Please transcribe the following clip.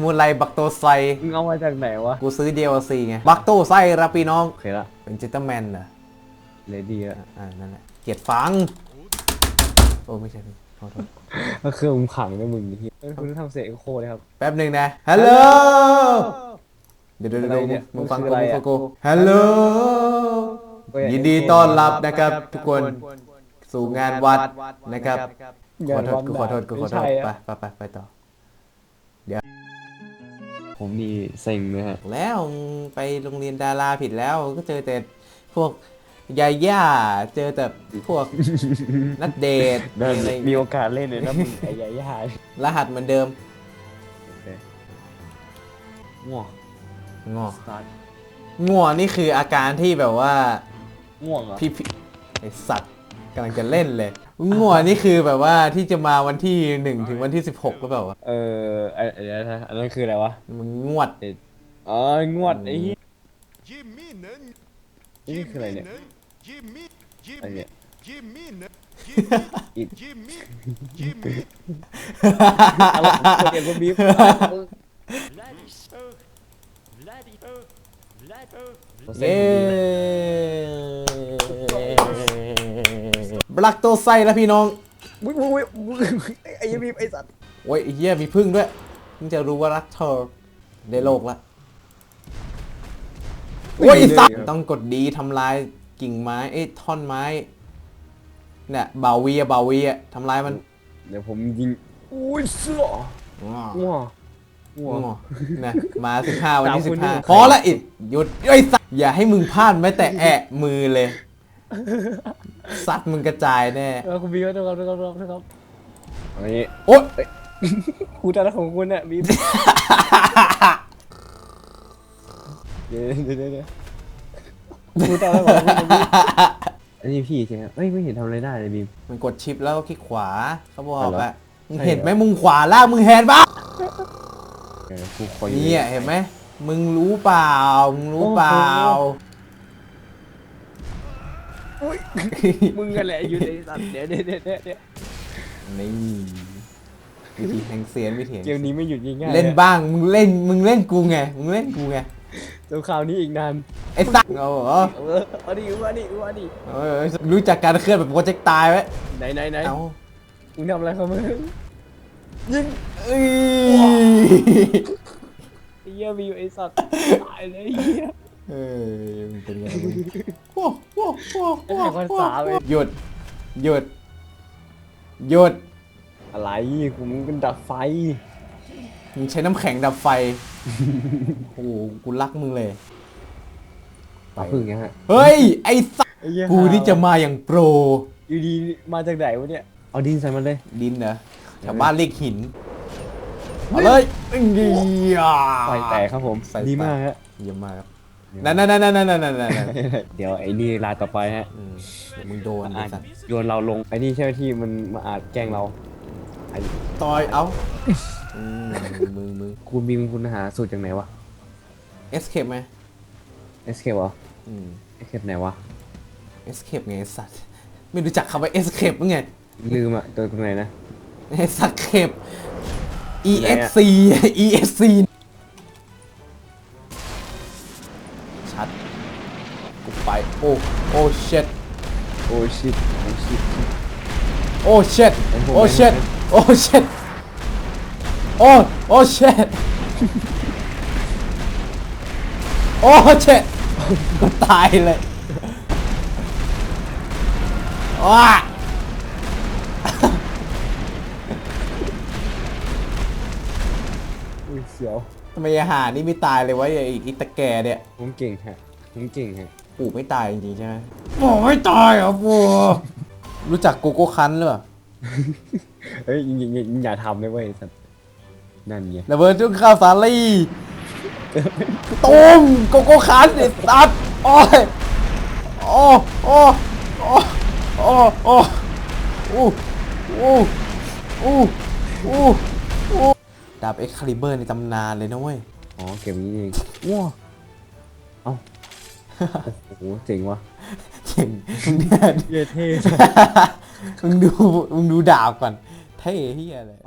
มุไรบักโตไซ มึงเอามาจากไหนวะ กูซื้อ DLC ไง บักโตไซรับพี่น้อง โอเคละเป็นจิตเตอร์แมนเหรอเลดี้ละอ่า นั่นแหละ เกลียดฟัง โอ้ไม่ใช่พี่ขอโทษก็คือมึงขังนะมึงนี่เอ้ยคุณต้องทำเสียงเอ็กโคเลยครับ แป๊บหนึ่งนะ ฮัลโหล เดี๋ยวเดี๋ยวอะไรเดี๋ยวเนี่ยมึงฟังมันกูคืออะไรมึงอะฟังกู ฮัลโหล ก็อย่างยินดีต้อนรับนะครับ ทุกคนสู่งานวัดนะครับงาขอนโทวัษนกูขอโทษกูขอโทษไม่ใช่ไปอะไปไปไปต่อ ผมนี่เซ็งเลยฮะแล้วมึงไปโรงเรียนดาราผิดแล้วก็เจอแต่พวกยาย่าเจอแต่พวกนัดเดทนั่นอะไรมีโอกาสเล่นเลยนะมึงไอ้ยายารหัสเหมือนเดิมง่วงงอสตาร์ทง่วงนี่คืออาการที่แบบว่าง่วงเหรอพี่พี่ไอสัตว์กำลังจะเล่นเลย ง่วงนี่คือแบบว่าที่จะมาวันที่หนึ่งถึงวันที่สิบหกหรือเปล่าวะเออไอ้ไอ้นะอันนั้นคืออะไรวะมันงวดอ๋องวดไอ้เหี้ย Jimmy 能，นี่คืออะไรเนี่ย Jimmy อะไรเนี่ย Jimmy 能อีก Jimmy Jimmy อะไรคนเดียวก็บีบเย้บ ลักโตไซแล้วพี่น้องมุ้ยมุ้ยมุ้ยไอ้ยบีบไอ้สัตว์โอ้ยไอ้เหี้ยมีพึ่งด้วยมึงจะรู้ว่ารักเธอได้โลกละโอ้ยไอ้สัตว์ต้องกดดีทำลายกิ่งไม้เอ้ยท่อนไม้เนี่ยบาวีอะบาวีอะทำลายมันเดี๋ยวผมยิงอุ้ยเสื้อง่วงง่วงง่วงง่วงนะมาสิบห้าวันที่สามสิคนบห้าอยู่พอละอิดหยุดไอ้ยสัตว์อย่าให้มึงพลาดแม้แต่แอะมือเลย ซัดมึงกระจายแน่เออคุณบีบนะครับนะครับนะครับนะครับอันนี้โอ๊ยครูตาของคุณเนี่ยบีบเดี๋ยวเดี๋ยวเดี๋ยวเดี๋ยวครูตาของคุณเนี่ยบีบอันนี้พี่ใช่ไหมเอ้ยไม่เห็นทำอะไรได้เลยบีม มันกดชิปแล้วก็คลิกขวาเขาบอกอ๋อเหรออะมึงใช่เห็นไหมเหรอ มึงขวาล่างมึงแฮนบ้าเออครูคอยเนี่ยเห็นไหมมึงรู้เปล่า มึงรู้เปล่า อุ้ยมึงกันแหละอยู่ในสัตว์เดี๋ยวเดี๋ยวเดี๋ยวเดี๋ยวเดี๋ยวนี่วิธีแห่งเสียนวิธีแห่งเกมนี้ไม่หยุดง่ายๆเล่นบ้างมึงเล่นมึงเล่นกูไงมึงเล่นกูไงเดี๋ยวคราวนี้อีกนานไอ้สัตว์เอาเหรอเออเอาดิเอาดิเอาดิเออรู้จักการเคลื่อนแบบโปรเจกต์ตายไหมไหนไหนไหนเอามึงทำอะไรเขามึงยิงเอ้ยไอ้เหี้ยมีอยู่ไอ้สัตว์ตายเลยไอ้เหี้ยเออมึงเป็นไง มึงโอ้โหโอ้โหไอ้ภาเว้ยหยุด หยุด หยุด อะไรกูมึงเป็นดับไฟ มึงใช้น้ำแข็งดับไฟ โอ้โหกูรักมึงเลย ปาพึ่งไงฮะเฮ้ย ไอ้สัสไอ้เหี้ยกูนี่จะมาอย่างโปร อยู่ดีมาจากไหนวะเนี่ย เอาดินใส่มันเลย ดินเหรอชาวบ้านเรียกหิน เอาเลยเอีย ไฟแตกครับผม ใส่ ดีมากฮะ เยี่ยมมากครับ นั่นนั่นนั่นนั่นนั่นนั่นนั่นเดี๋ยวไอ้นี่ลายต่อไปฮะอืมเดี๋ยวมึงโดนไอ้อาจสัสโยนเราลงไอ้นี่ใช่ไหมที่มันมาอาจแกล้งเราไอ้ต่อยเอ้าอืมมึงมึงคุณบีมคุณหาสูตรจากไหนวะเอสเคปไหม escape เหรออืม escape ไหนวะเอสเคปไงไอ้สัสไม่รู้จักคำว่าเอสเคปมั้งไงลืมอะตัวตรงไหนนะ ไอ้สักเคปไหนอะ EXC ไปโอ้โอ้ shit โอ้ชิตโอ้ชิต โอ้ shit ผมผมโอ้ shit โอ้ shit โอ้โอ้ shit โอ้ shit กูตายเลยว้าอุ้ยเสียวทำไมอาหารนี่ไม่ตายเลยวะไอ้ไอีตะแกเนี่ยผมเก่งฮะผมเก่งฮะ ปู่ไม่ตายจริงๆใช่ไหมปู่ไม่ตายเหรอปู่รู้จักโกโก้คันหรือเปล่าเฮ้ยยิงยิงยิงยิงอย่าทำเลยเว้ยไอ้สัตว์นั่นไงระเบิดจุกข้าวสาลีตุ้มโกโก้คันไอ้สัตว์โอ้ยโอ้โอ้โอ้โอ้โอ้อู้อู้อู้อู้อู้ดาบเอ็กคาลิเบอร์ในตำนานเลยนะเว้ย อ๋อเก็บอย่างนี้เองว้าเอ้า โอ้โหเจ๋งว่ะเจ๋งมึงเนี่ยเย้เท่มึงดูมึงดูดาบก่อนเท่เฮียเลย